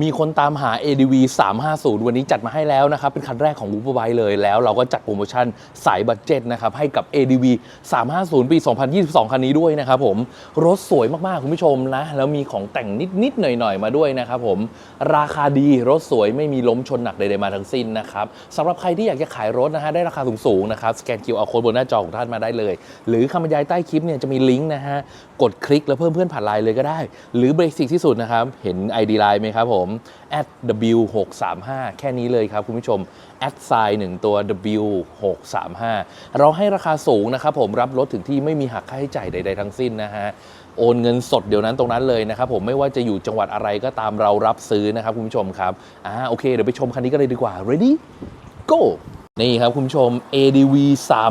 มีคนตามหา ADV 350 วันนี้จัดมาให้แล้วนะครับ เป็นคันแรกของ w o o p e r b i เลยแล้วเราก็จัดโปรโมชั่นสายบัตเจ็ตนะครับ ให้กับ ADV 350 ปี 2022 คันนี้ด้วยนะครับผม รถสวยมาก ๆ คุณผู้ชมนะ แล้วมีของแต่งนิด ๆ หน่อย ๆ มาด้วยนะครับผม ราคาดีรถสวยไม่มีล้มชนหนักใด ๆ มาทั้งสิ้นนะครับสำหรับใครที่อยากจะขายรถนะฮะได้ราคาสูง ๆ นะครับ สแกน QR Code บนหน้าจอของท่านมาได้เลย หรือคำบรรยายใต้คลิปเนี่ยจะมีลิงก์นะฮะกดคลิกแล้วเพิ่มเพื่อนผ่านไลน์เลยก็ได้ หรือเบสิกที่สุดนะครับเห็น ID Line ไหมครับผม w635 แค่นี้เลยครับคุณผู้ชมแอดไซน์หนึ่งตัว w635 เราให้ราคาสูงนะครับผมรับรถถึงที่ไม่มีหักค่าใช้จ่ายใด ๆ ทั้งสิ้นนะฮะโอนเงินสดเดี๋ยวนั้นตรงนั้นเลยนะครับผมไม่ว่าจะอยู่จังหวัดอะไรก็ตามเรารับซื้อนะครับคุณผู้ชมครับอ่าโอเค เดี๋ยวไปชมคันนี้กันเลยดีกว่า ready go นี่ครับคุณผู้ชม ADV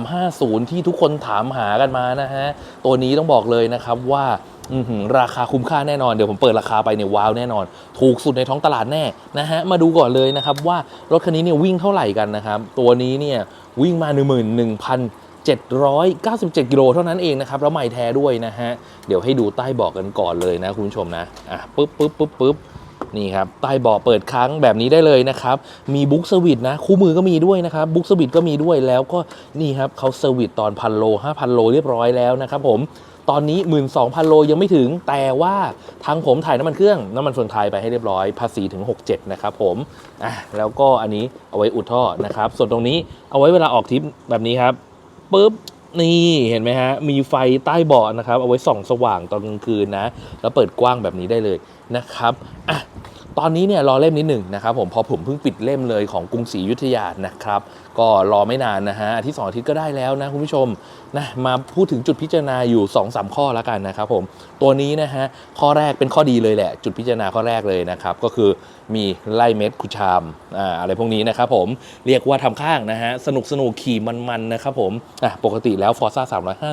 350 ที่ทุกคนถามหากันมานะฮะ ตัวนี้ต้องบอกเลยนะครับว่า อื้อหือราคาคุ้มค่าแน่นอน เดี๋ยวผมเปิดราคาไปเนี่ยว้าวแน่นอน ถูกสุดในท้องตลาดแน่นะฮะ มาดูก่อนเลยนะครับว่ารถคันนี้เนี่ยวิ่งเท่าไหร่กันนะครับ ตัวนี้เนี่ยวิ่งมา 11,797 กิโลเท่านั้นเองนะครับ แล้วใหม่แท้ด้วยนะฮะ เดี๋ยวให้ดูใต้เบอกกันก่อนเลยนะคุณผู้ชมนะอะปึ๊บปึ๊บปึ๊บปึ๊บนี่ครับใต้เบาะเปิดค้างแบบนี้ได้เลยนะครับ มีบุ๊กเซอร์วิสนะ คู่มือก็มีด้วยนะครับ บุ๊กเซอร์วิสก็มีด้วยแล้วก็นี่ครับเขาเซอร์วิสตอนพันโล5,000โลเรียบร้อยแล้วนะครับผม ตอนนี้ 12,000 โลยังไม่ถึง แต่ว่าทางผมถ่ายน้ำมันเครื่อง น้ำมันเฟืองไทยไปให้เรียบร้อย ภาษีถึง 67 นะครับผมอะแล้วก็อันนี้เอาไว้อุดท่อนะครับ ส่วนตรงนี้เอาไว้เวลาออกทริปแบบนี้ครับปุ๊บนี่เห็นไหมฮะ มีไฟใต้เบาะนะครับ เอาไว้ส่องสว่างตอนกลางคืนนะ แล้วเปิดกว้างแบบนี้ได้เลยนะครับอะตอนนี้เนี่ยรอเล่มนิดหนึ่งนะครับผมพอผมเพิ่งปิดเล่มเลยของกรุงศรีอยุธยานะครับ ก็รอไม่นานนะฮะอาทิตย์สองอาทิตย์ก็ได้แล้วนะคุณผู้ชมนะมาพูดถึงจุดพิจารณาอยู่2อสข้อแล้วกันนะครับผมตัวนี้นะฮะข้อแรกเป็นข้อดีเลยแหละ จุดพิจารณาข้อแรกเลยนะครับ ก็คือมีไล่เม็ดคุชามอ่าอะไรพวกนี้นะครับผมเรียกว่าทำข้างนะฮะสนุกสนุกขี่มันๆนะครับผมอะปกติแล้ว Forza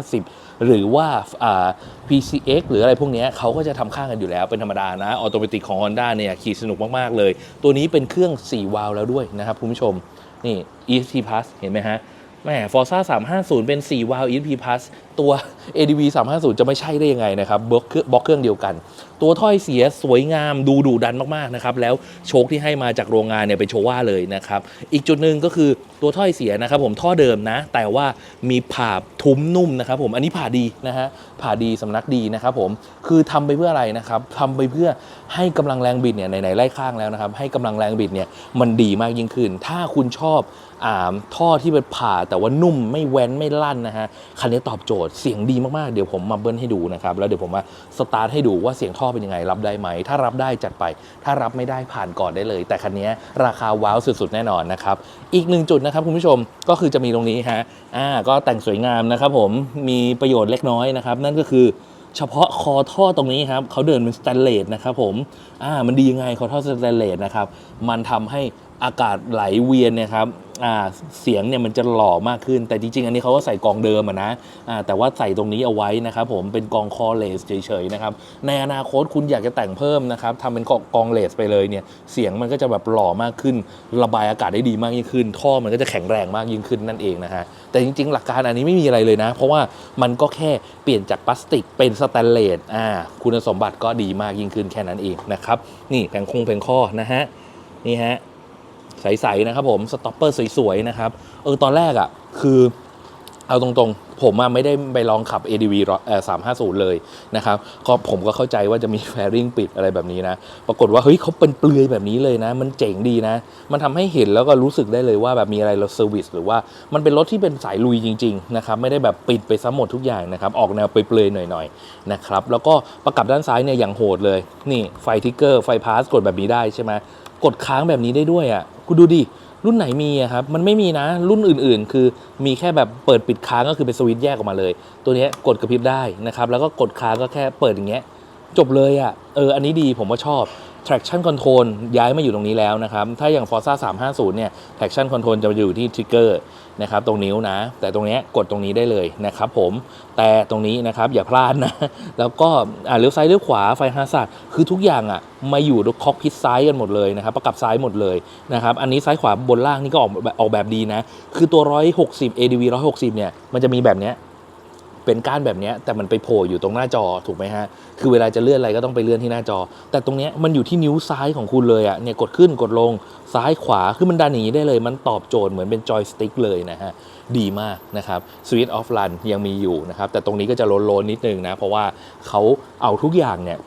350 หรือว่าอ่า PCX หรืออะไรพวกนี้เขาก็จะทำข้างกันอยู่แล้วเป็นธรรมดานะออโตเมติกของ Honda เนี่ยขี่สนุกมากๆเลย ตัวนี้เป็นเครื่อง4วาล์วแล้วด้วยนะครับคุณผู้ชม นี่ ESP Plus เห็นไหมฮะแหม Forza 350 เป็น 4 วาล์ว ESP Plus ตัว ADV 350 จะไม่ใช่ได้ยังไงนะครับบล็อกเครื่องบล็อกเครื่องเดียวกัน ตัวถ้อยเสียสวยงามดูดุดันมากๆนะครับแล้วโชคที่ให้มาจากโรงงานเนี่ยเป็นโชว่าเลยนะครับอีกจุดหนึ่งก็คือตัวถ้อยเสียนะครับผมท่อเดิมนะ แต่ว่ามีผ่าทุ้มนุ่มนะครับผมอันนี้ผ่าดีนะฮะผ่าดีสำนักดีนะครับผมคือทำไปเพื่ออะไรนะครับทำไปเพื่อให้กำลังแรงบิดเนี่ยไหนๆไล่ข้างแล้วนะครับให้กำลังแรงบิดเนี่ยมันดีมากยิ่งขึ้น ถ้าคุณชอบ ท่อที่เป็นผ่าแต่ว่านุ่มไม่แว้นไม่ลั่นนะฮะคันนี้ตอบโจทย์เสียงดีมากๆ เดี๋ยวผมมาเบิ้ลให้ดูนะครับ แล้วเดี๋ยวผมมาสตาร์ทให้ดูว่าเสียงท่อเป็นยังไงรับได้ไหม ถ้ารับได้จัดไป ถ้ารับไม่ได้ผ่านก่อนได้เลย แต่คันนี้ราคาว้าวสุดๆ แน่นอนนะครับ อีกหนึ่งจุดนะครับคุณผู้ชมก็คือจะมีตรงนี้ฮะอ่าก็แต่งสวยงามนะครับผมมีประโยชน์เล็กน้อยนะครับนั่นก็คือเฉพาะคอท่อตรงนี้ครับเขาเดินเป็นสแตนเลสนะครับผมอ่ามันดียังไงคอท่อสแตนเลสนะครับมันทำให้ อากาศไหลเวียนเนี่ยครับเสียงเนี่ยมันจะหล่อมากขึ้น แต่จริงๆ อันนี้เขาก็ใส่กองเดิมอะนะอ่าแต่ว่าใส่ตรงนี้เอาไว้นะครับผมเป็นกองคอเลสเฉยๆนะครับในอนาคตคุณอยากจะแต่งเพิ่มนะครับทำเป็นกองเลสไปเลยเนี่ยเสียงมันก็จะแบบหล่อมากขึ้น ระบายอากาศได้ดีมากยิ่งขึ้น ท่อมันก็จะแข็งแรงมากยิ่งขึ้นนั่นเองนะฮะแต่จริงๆ หลักการอันนี้ไม่มีอะไรเลยนะ เพราะว่ามันก็แค่เปลี่ยนจากพลาสติกเป็นสแตนเลสอ่าคุณสมบัติก็ดีมากยิ่งขึ้นแค่นั้นเองนะครับนี่แผงคงแผงข้อนะฮะนี่ฮะ ใสๆนะครับผมสต็อปเปอร์สวยๆนะครับเออตอนแรกอะ่ะคือเอาตรงๆ ผมไม่ได้ไปลองขับ ADV เอ่อ350 เลยนะครับก็ผมก็เข้าใจว่าจะมีแฟริ่งปิดอะไรแบบนี้นะ ปรากฏว่าเฮ้ยเขาเป็นเปลือยแบบนี้เลยนะ มันเจ๋งดีนะ มันทำให้เห็นแล้วก็รู้สึกได้เลยว่าแบบมีอะไรเราเซอร์วิสหรือว่ามันเป็นรถที่เป็นสายลุยจริงๆนะครับไม่ได้แบบปิดไปซะหมดทุกอย่างนะครับ ออกแนวเปลือยๆหน่อยๆนะครับแล้วก็ประกับด้านซ้ายเนี่ยอย่างโหดเลย นี่ไฟทิกเกอร์ไฟพาสกดแบบนี้ได้ใช่ไหมกดค้างแบบนี้ได้ด้วยอะ คุณดูดิรุ่นไหนมีอะครับมันไม่มีนะรุ่นอื่นๆ คือมีแค่แบบเปิดปิดค้างก็คือเป็นสวิตช์แยกออกมาเลย ตัวนี้กดกระพริบได้นะครับแล้วก็กดค้างก็แค่เปิดอย่างเงี้ยจบเลยอะเอออันนี้ดีผมว่าชอบ traction control ย้ายมาอยู่ตรงนี้แล้วนะครับ ถ้าอย่าง Forza 350 เนี่ย traction control จะอยู่ที่ trigger นะครับตรงนิ้วนะ แต่ตรงนี้กดตรงนี้ได้เลยนะครับผมแต่ตรงนี้นะครับอย่าพลาดนะ แล้วก็อ่าเลี้ยวซ้ายเลี้ยวขวาไฟฮาร์ดคือทุกอย่างอะมาอยู่คอกพิษซ้ายกันหมดเลยนะครับประกับซ้ายหมดเลยนะครับอันนี้ซ้ายขวาบนล่างนี่ก็ออกแบบออกแบบดีนะ คือตัว 160 ADV 160 เนี่ยมันจะมีแบบเนี้ย เป็นก้านแบบนี้แต่มันไปโผล่อยู่ตรงหน้าจอถูกไหมฮะ คือเวลาจะเลื่อนอะไรก็ต้องไปเลื่อนที่หน้าจอ แต่ตรงนี้มันอยู่ที่นิ้วซ้ายของคุณเลยอะเนี่ยกดขึ้นกดลงซ้ายขวาคือมันดันอย่างนี้ได้เลย มันตอบโจทย์เหมือนเป็นจอยสติ๊กเลยนะฮะ ดีมากนะครับสวิตช์ออฟลันยังมีอยู่นะครับ แต่ตรงนี้ก็จะโลนๆนิดนึงนะ เพราะว่าเขาเอาทุกอย่างเนี่ย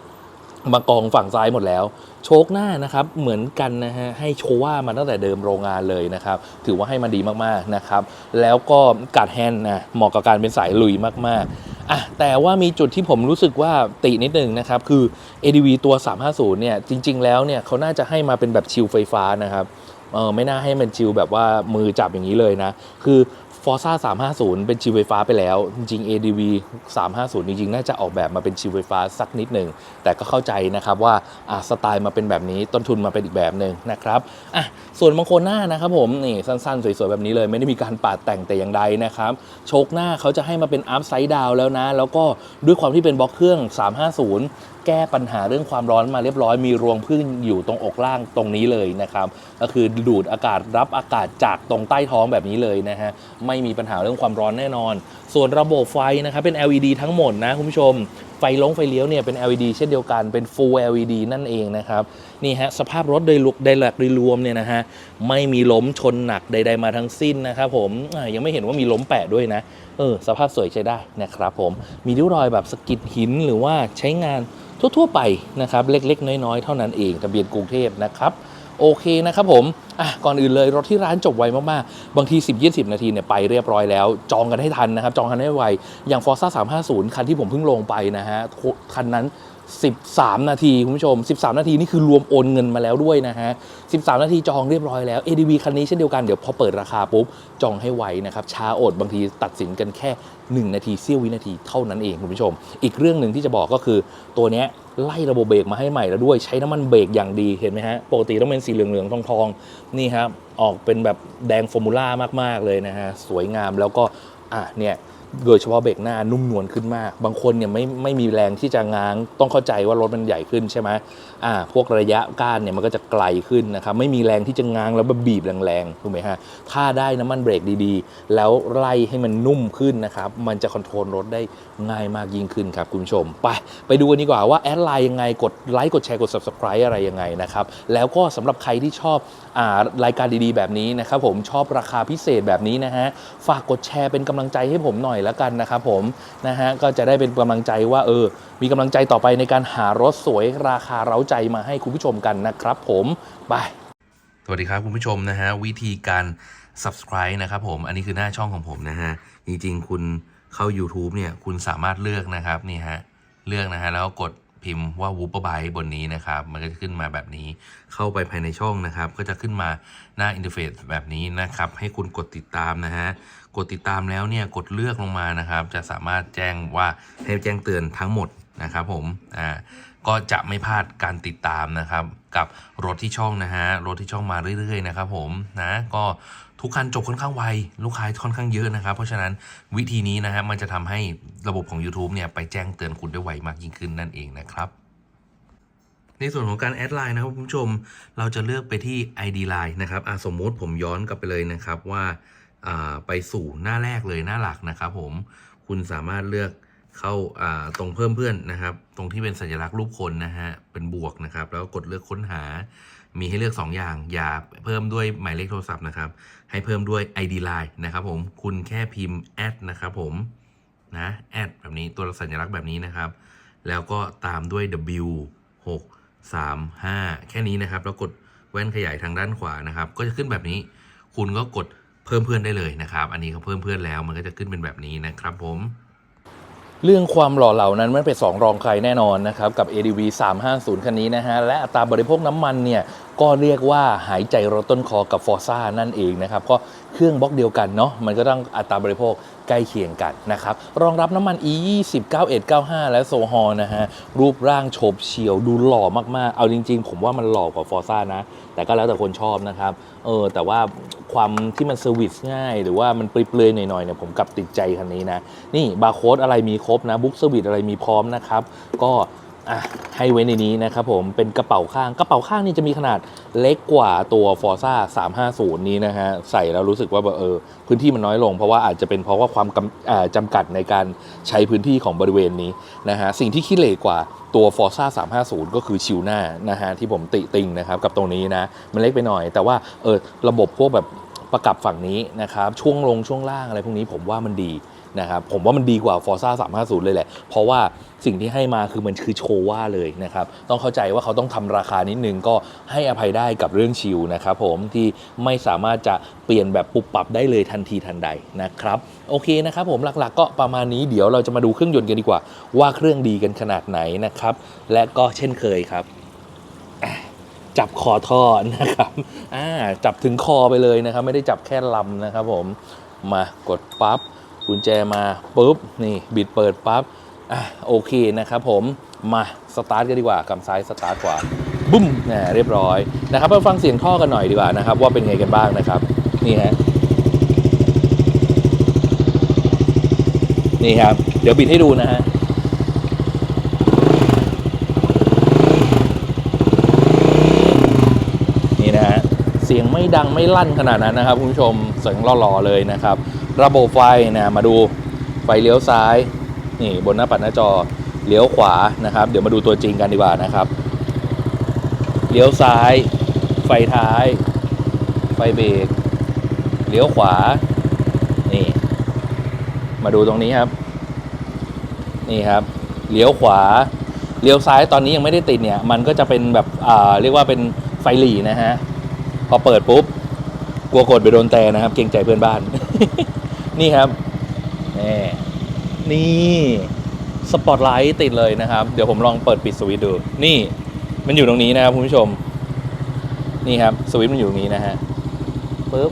มากองฝั่งซ้ายหมดแล้ว โชคหน้านะครับเหมือนกันนะฮะให้โชว่ามาตั้งแต่เดิมโรงงานเลยนะครับ ถือว่าให้มาดีมากๆนะครับ แล้วก็กัดแฮนด์นะเหมาะกับการเป็นสายลุยมากๆอะแต่ว่ามีจุดที่ผมรู้สึกว่าตินิดนึงนะครับ คือ ADV ตัว 350 เนี่ย จริง ๆ แล้วเนี่ยเขาน่าจะให้มาเป็นแบบชิลไฟฟ้านะครับเออไม่น่าให้มันชิลแบบว่ามือจับอย่างนี้เลยนะ คือ Forza 350 เป็นชิลไฟฟ้าไปแล้ว จริงๆ ADV 350 จริงๆ น่าจะออกแบบมาเป็นชิลไฟฟ้าสักนิดหนึ่ง แต่ก็เข้าใจนะครับว่าอะสไตล์มาเป็นแบบนี้ต้นทุนมาเป็นอีกแบบหนึ่งนะครับอะส่วนบางคนหน้านะครับผมนี่สั้นๆ สวยๆ แบบนี้เลย ไม่ได้มีการปาดแต่งแต่อย่างใดนะครับโชคหน้าเขาจะให้มาเป็นอัพไซด์ดาวแล้วนะ แล้วก็ด้วยความที่เป็นบล็อกเครื่อง 350แก้ปัญหาเรื่องความร้อนมาเรียบร้อยมีรวงพึ่งอยู่ตรงอกล่างตรงนี้เลยนะครับ ก็คือดูดอากาศรับอากาศจากตรงใต้ท้องแบบนี้เลยนะฮะไม่มีปัญหาเรื่องความร้อนแน่นอน ส่วนระบบไฟนะครับเป็น LED ทั้งหมดนะคุณผู้ชม ไฟลงไฟเลี้ยวเนี่ยเป็น LED เช่นเดียวกันเป็น Full LED นั่นเองนะครับนี่ฮะสภาพรถโดยลุกไดแลกโดยรวมเนี่ยนะฮะไม่มีล้มชนหนักใด ๆมาทั้งสิ้นนะครับผมยังไม่เห็นว่ามีล้มแปะด้วยนะเออสภาพสวยใช้ได้นะครับผมมีริ้วรอยแบบสกิดหินหรือว่าใช้งานทั่วๆไปนะครับเล็กๆ น้อยๆ เท่านั้นเองทะเบียนกรุงเทพนะครับ โอเคนะครับผมอะก่อนอื่นเลยรถที่ร้านจบไวมากๆ บางที 10-20 นาทีเนี่ยไปเรียบร้อยแล้ว จองกันให้ทันนะครับ จองกันให้ไว อย่าง Forza 350 คันที่ผมเพิ่งลงไปนะฮะคันนั้น 13 นาทีคุณผู้ชม 13 นาทีนี่คือรวมโอนเงินมาแล้วด้วยนะฮะ 13 นาทีจองเรียบร้อยแล้ว ADV คันนี้เช่นเดียวกันเดี๋ยวพอเปิดราคาปุ๊บจองให้ไวนะครับช้าอดบางทีตัดสินกันแค่ 1 นาทีเสี้ยววินาทีเท่านั้นเองคุณผู้ชม อีกเรื่องหนึ่งที่จะบอกก็คือตัวนี้ไล่ระบบเบรกมาให้ใหม่แล้วด้วยใช้น้ำมันเบรกอย่างดีเห็นไหมฮะปกติต้องเป็นสีเหลืองๆทองๆนี่ครับออกเป็นแบบแดงฟอร์มูล่ามากๆเลยนะฮะสวยงามแล้วก็อะเนี่ย โดยเฉพาะเบรกหน้านุ่มนวลขึ้นมาก บางคนเนี่ยไม่ไม่มีแรงที่จะง้าง ต้องเข้าใจว่ารถมันใหญ่ขึ้นใช่ไหมอ่า พวกระยะก้านเนี่ยมันก็จะไกลขึ้นนะครับ ไม่มีแรงที่จะง้างแล้วมาบีบแรงๆ ถูกไหมฮะ ถ้าได้น้ำมันเบรกดีๆ แล้วไล่ให้มันนุ่มขึ้นนะครับ มันจะคอนโทรลรถได้ง่ายมากยิ่งขึ้นครับคุณผู้ชม ไป ไปดูกันดีกว่าว่าแอดไลน์ยังไง กดไลค์ กดแชร์ กด subscribe อะไรยังไงนะครับ แล้วก็สำหรับใครที่ชอบอ่ารายการดีๆ แบบนี้นะครับ ผมชอบราคาพิเศษแบบนี้นะฮะ ฝากกดแชร์เป็นกำลังใจให้ผมหน่อยแล้วกันนะครับผมนะฮะก็จะได้เป็นกำลังใจว่าเออมีกำลังใจต่อไปในการหารถสวยราคาเร้าใจมาให้คุณผู้ชมกันนะครับผมไปสวัสดีครับคุณผู้ชมนะฮะวิธีการ subscribe นะครับผมอันนี้คือหน้าช่องของผมนะฮะจริงๆ คุณเข้า YouTube เนี่ยคุณสามารถเลือกนะครับนี่ฮะเลือกนะฮะแล้วกด พิมพ์ว่า w o o p e r b y บนนี้นะครับ มันก็จะขึ้นมาแบบนี้ เข้าไปภายในช่องนะครับ ก็จะขึ้นมาหน้าอินเทอร์เฟซแบบนี้นะครับ ให้คุณกดติดตามนะฮะ กดติดตามแล้วเนี่ย กดเลือกลงมานะครับ จะสามารถแจ้งว่าให้แจ้งเตือนทั้งหมดนะครับผม อ่า ก็จะไม่พลาดการติดตามนะครับ กับรถที่ช่องนะฮะ รถที่ช่องมาเรื่อยๆนะครับผม นะ ก็ ทุกคันจบค่อนข้างไว ลูกค้าค่อนข้างเยอะนะครับ เพราะฉะนั้นวิธีนี้นะฮะมันจะทำให้ระบบของ YouTube เนี่ยไปแจ้งเตือนคุณได้ไวมากยิ่งขึ้นนั่นเองนะครับ ในส่วนของการแอดไลน์นะครับคุณผู้ชมเราจะเลือกไปที่ ID Line นะครับอะสมมติผมย้อนกลับไปเลยนะครับว่าอ่าไปสู่หน้าแรกเลยหน้าหลักนะครับผมคุณสามารถเลือกเข้าอ่าตรงเพิ่มเพื่อนนะครับ ตรงที่เป็นสัญลักษณ์รูปคนนะฮะเป็นบวกนะครับ แล้วก็กดเลือกค้นหา มีให้เลือก 2 อย่าง อย่าเพิ่มด้วยหมายเลขโทรศัพท์นะครับ ให้เพิ่มด้วย ID Line นะครับผมคุณแค่พิมพ์แอดนะครับผมนะแอดแบบนี้ตัวสัญลักษณ์แบบนี้นะครับ แล้วก็ตามด้วย W 6 3 5 แค่นี้นะครับ แล้วกดแว่นขยายทางด้านขวานะครับ ก็จะขึ้นแบบนี้ คุณก็กดเพิ่มเพื่อนได้เลยนะครับ อันนี้เขาเพิ่มเพื่อนแล้วมันก็จะขึ้นเป็นแบบนี้นะครับผมเรื่องความหล่อเหล่านั้นไม่เป็นสองรองใครแน่นอนนะครับ กับ ADV 350 คันนี้นะฮะ และอัตราบริโภคน้ำมันเนี่ยก็เรียกว่าหายใจรถต้นคอกับ f o r z a นั่นเองนะครับ ก็เครื่องบล็อกเดียวกันเนาะมันก็ต้องอัตราบริโภคใกล้เคียงกันนะครับ รองรับน้ำมัน E 2 0 91 95และโซฮอลนะฮะ รูปร่างโฉบเฉี่ยวดูหล่อมาก ๆ เอาจริง ๆ ผมว่ามันหล่อกว่า f o r z a นะ แต่ก็แล้วแต่คนชอบนะครับ เออ แต่ว่าความที่มันเซอร์วิสง่าย หรือว่ามันเปรยๆหน่อย ๆ เนี่ยผมกลับติดใจคันนี้นะ นี่บาร์โค้ดอะไรมีครบนะบุ๊กเซอร์วิสอะไรมีพร้อมนะครับ ก็ อะให้ไว้ในนี้นะครับผมเป็นกระเป๋าข้างกระเป๋าข้างนี่จะมีขนาดเล็กกว่าตัว Forza 350 นี้นะฮะใส่แล้วรู้สึกว่าเออพื้นที่มันน้อยลง เพราะว่าอาจจะเป็นเพราะว่าความกจำกัดในการใช้พื้นที่ของบริเวณนี้นะฮะสิ่งที่ขี้เหร่กว่าตัว Forza 350 ก็คือชิวหน้านะฮะที่ผมติติงนะครับกับตรงนี้นะมันเล็กไปหน่อย แต่ว่าเออระบบพวกแบบประกับฝั่งนี้นะครับช่วงลงช่วงล่างอะไรพวกนี้ผมว่ามันดี นะครับผมว่ามันดีกว่า Forza 350 เลยแหละ เพราะว่าสิ่งที่ให้มาคือมันคือโชว่าเลยนะครับ ต้องเข้าใจว่าเขาต้องทำราคานิดนึงก็ให้อภัยได้กับเรื่องชิลนะครับผมที่ไม่สามารถจะเปลี่ยนแบบปุบปรับได้เลยทันทีทันใดนะครับ โอเคนะครับผมหลักๆ ก็ประมาณนี้เดี๋ยวเราจะมาดูเครื่องยนต์กันดีกว่า ว่าเครื่องดีกันขนาดไหนนะครับ และก็เช่นเคยครับจับคอท่อนะครับอ่าจับถึงคอไปเลยนะครับ ไม่ได้จับแค่ลำนะครับผมมากดปั๊บ กุญแจมาปุ๊บนี่บิดเปิดปั๊บอะโอเคนะครับผมมาสตาร์ทกันดีกว่ากำซ้ายสตาร์ทขวาบุ้มนะเรียบร้อยนะครับมาฟังเสียงท่อกันหน่อยดีกว่านะครับ ว่าเป็นไงกันบ้างนะครับ นี่ฮะนี่ครับ เดี๋ยวบิดให้ดูนะฮะนี่นะฮะเสียงไม่ดังไม่ลั่นขนาดนั้นนะครับคุณผู้ชมเสียงหล่อๆเลยนะครับ ระบบไฟนะมาดูไฟเลี้ยวซ้ายนี่บนหน้าปัดหน้าจอเลี้ยวขวานะครับ เดี๋ยวมาดูตัวจริงกันดีกว่านะครับ เลี้ยวซ้าย ไฟท้าย ไฟเบรกเลี้ยวขวา นี่ มาดูตรงนี้ครับ นี่ครับเลี้ยวขวาเลี้ยวซ้ายตอนนี้ยังไม่ได้ติดเนี่ย มันก็จะเป็นแบบอ่าเรียกว่าเป็นไฟหลีนะฮะ พอเปิดปุ๊บ กลัวกดไปโดนแต่นะครับ เกรงใจเพื่อนบ้าน นี่ครับนี่นี่สปอตไลท์ติดเลยนะครับ เดี๋ยวผมลองเปิดปิดสวิตช์ดู นี่มันอยู่ตรงนี้นะครับคุณผู้ชม นี่ครับสวิตช์มันอยู่ตรงนี้นะฮะปุ๊บ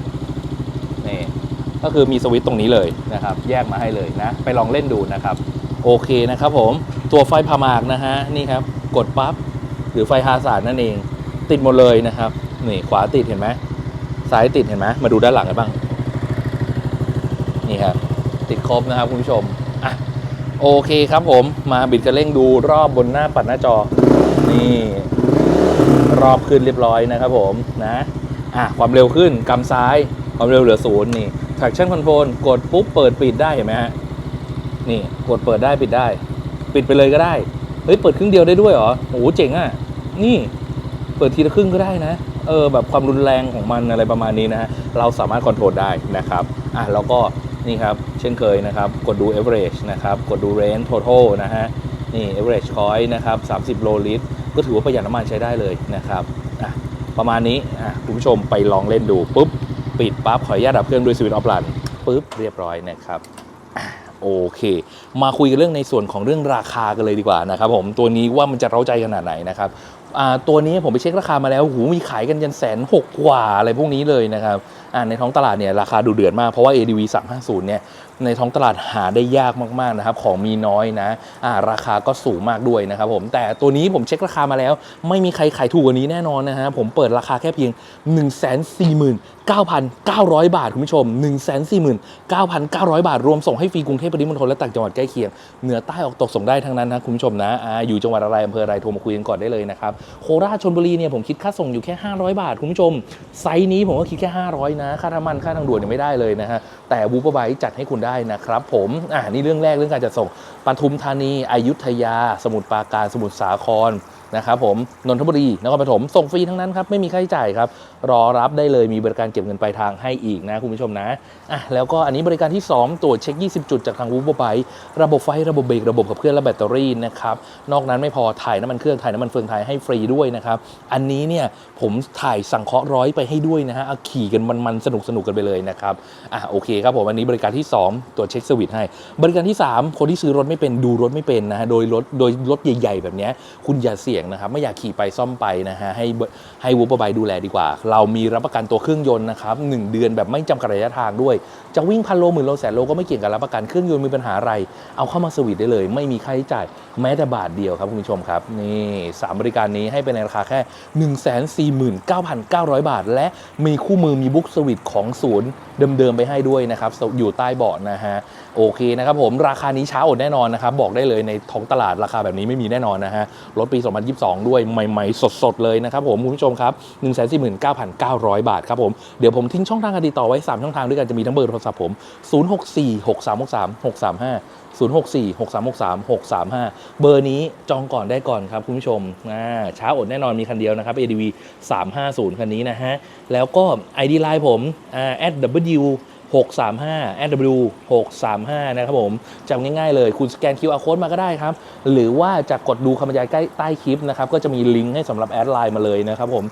นี่ก็คือมีสวิตช์ตรงนี้เลยนะครับ แยกมาให้เลยนะ ไปลองเล่นดูนะครับ โอเคนะครับผมตัวไฟพามากนะฮะนี่ครับ กดปั๊บหรือไฟฮาสาดนั่นเอง ติดหมดเลยนะครับ นี่ขวาติดเห็นไหมซ้ายติดเห็นไหมมาดูด้านหลังกันบ้าง นี่ครับติดครบนะครับคุณผู้ชมอะโอเคครับผมมาบิดกระเร่งดูรอบบนหน้าปัดหน้าจอ นี่รอบขึ้นเรียบร้อยนะครับผมนะอะความเร็วขึ้นกำซ้ายความเร็วเหลือศูนย์นี่ traction control กดปุ๊บเปิดปิดได้เห็นไหมฮะนี่กดเปิดได้ปิดได้ ปิดไปเลยก็ได้เฮ้ยเปิดครึ่งเดียวได้ด้วยเหรอโอ้โหเจ๋งอะนี่เปิดทีละครึ่งก็ได้นะเออแบบความรุนแรงของมันอะไรประมาณนี้นะฮะเราสามารถคอนโทรลได้นะครับอะแล้วก็ นี่ครับ เช่นเคยนะครับ กดดู average นะครับ กดดู range total นะฮะ นี่ average coil นะครับ 30 โลลิตร ก็ถือว่าประหยัดน้ำมันใช้ได้เลยนะครับอะประมาณนี้อะคุณผู้ชมไปลองเล่นดู ปุ๊บ ปิดปั๊บ ขออนุญาตดับเครื่องด้วยสวิตช์ออฟลันปุ๊บ เรียบร้อยนะครับโอเค มาคุยกันเรื่องในส่วนของเรื่องราคากันเลยดีกว่านะครับผมตัวนี้ว่ามันจะเร้าใจขนาดไหนนะครับอ่าตัวนี้ผมไปเช็คราคามาแล้วหูมีขายกันยันแสนหกกว่าอะไรพวกนี้เลยนะครับในท้องตลาดเนี่ยราคาดูเดือดมากเพราะว่า ADV 350เนี่ยในท้องตลาดหาได้ยากมากๆนะครับของมีน้อยนะอ่าราคาก็สูงมากด้วยนะครับผมแต่ตัวนี้ผมเช็คราคามาแล้ว ไม่มีใครขายถูกกว่านี้แน่นอนนะฮะผมเปิดราคาแค่เพียง 149,900 บาท คุณผู้ชม 149,900 บาท รวมส่งให้ฟรีกรุงเทพปริมณฑลและต่างจังหวัดใกล้เคียง เหนือใต้ออกตกส่งได้ทั้งนั้นนะคุณผู้ชมนะอาอยู่จังหวัดอะไรอำเภออะไรโทรมาคุยกันก่อนได้เลยนะครับโคราชชลบุรีเนี่ยผมคิดค่าส่งอยู่แค่ 500 บาท คุณผู้ชมไซส์นี้ผมก็คิดแค่ 500นะ ค่าน้ำมันค่าทางด่วนยังไม่ได้เลยนะฮะ แต่บูปบายจัดให้คุณได้นะครับผมอ่านี่เรื่องแรกเรื่องการจัดส่งปทุมธานีอยุธยา สมุทรปราการสมุทรสาคร นะครับผมนนทบุรีนครปฐมส่งฟรีทั้งนั้นครับไม่มีค่าใช้จ่ายครับรอรับได้เลยมีบริการเก็บเงินปลายทางให้อีกนะคุณผู้ชมนะอะแล้วก็อันนี้บริการที่ 2 ตรวจเช็ค 20 จุดจากทางวูบไบระบบไฟระบบเบรกระบบขับเคลื่อนและแบตเตอรี่นะครับนอกนั้นไม่พอถ่ายน้ำมันเครื่องถ่ายน้ำมันเฟืองไทยให้ฟรีด้วยนะครับอันนี้เนี่ยผมถ่ายสังเคราะห์ร้อยไปให้ด้วยนะฮะเอาขี่กันมันๆสนุกสนุกกันไปเลยนะครับอะโอเคครับผมอันนี้บริการที่ 2 ตรวจเช็คสวิตช์ให้ บริการที่ 3 คนที่ซื้อรถไม่เป็นดูรถไม่เป็นนะฮะโดยรถโดยรถใหญ่ ๆ แบบนี้คุณอย่าเสียยงนะครับไม่อยากขี่ไปซ่อมไปนะฮะให้ให้วูบไบดูแลดีกว่า เรามีรับประกันตัวเครื่องยนต์นะครับหนึ่งเดือนแบบไม่จำกัดระยะทางด้วย จะวิ่งพันโลหมื่นโลแสนโลก็ไม่เกี่ยงกับรับประกันเครื่องยนต์มีปัญหาอะไร เอาเข้ามาสวิตได้เลย ไม่มีค่าใช้จ่ายแม้แต่บาทเดียวครับคุณผู้ชมครับนี่สามบริการนี้ให้เป็นในราคาแค่ 149,900 บาท และมีคู่มือมีบุ๊กสวิตของศูนย์เดิมๆไปให้ด้วยนะครับอยู่ใต้เบาะนะฮะ โอเคนะครับผมราคานี้ช้าอดแน่นอนนะครับบอกได้เลยในท้องตลาดราคาแบบนี้ไม่มีแน่นอนนะฮะรถปี 2022 ด้วยใหม่ๆ สดๆ เลยนะครับผมคุณผู้ชมครับ 149,900 บาทครับผมเดี๋ยวผมทิ้งช่องทางการติดต่อไว้ 3 ช่องทางด้วยกันจะมีทั้งเบอร์โทรศัพท์ผม 064 6363 635 064 6363 635 เบอร์นี้จองก่อนได้ก่อนครับคุณผู้ชมอ่าช้าอดแน่นอนมีคันเดียวนะครับ ADV 350 คันนี้นะฮะ แล้วก็ ID Line ผมอ่า @w 635 NW 635 นะครับผมจำง่ายๆเลย คุณสแกน QR code มาก็ได้ครับ หรือว่าจะกดดูคำบรรยายใกล้ใต้คลิปนะครับ ก็จะมีลิงก์ให้สำหรับแอดไลน์มาเลยนะครับผม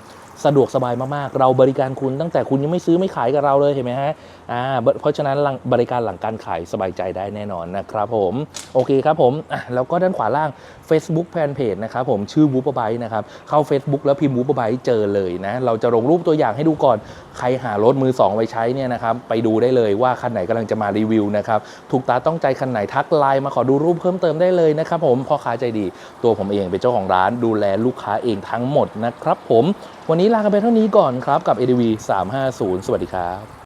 สะดวกสบายมากๆ เราบริการคุณตั้งแต่คุณยังไม่ซื้อไม่ขายกับเราเลยเห็นไหมฮะอ่าเพราะฉะนั้นบริการหลังการขายสบายใจได้แน่นอนนะครับผมโอเคครับผมอะแล้วก็ด้านขวาล่าง Facebook Fanpage นะครับผมชื่อวูปไบนะครับเข้า Facebook แล้วพิมพ์วูปไบเจอเลยนะเราจะลงรูปตัวอย่างให้ดูก่อนใครหารถมือ 2 ไว้ใช้เนี่ยนะครับไปดูได้เลยว่าคันไหนกำลังจะมารีวิวนะครับถูกตาต้องใจคันไหนทักไลน์มาขอดูรูปเพิ่มเติมได้เลยนะครับผมพ่อค้าใจดี ตัวผมเองเป็นเจ้าของร้านดูแลลูกค้าเองทั้งหมดนะครับผม วันนี้ลากันไปเท่านี้ก่อนครับกับ ADV 350 สวัสดีครับ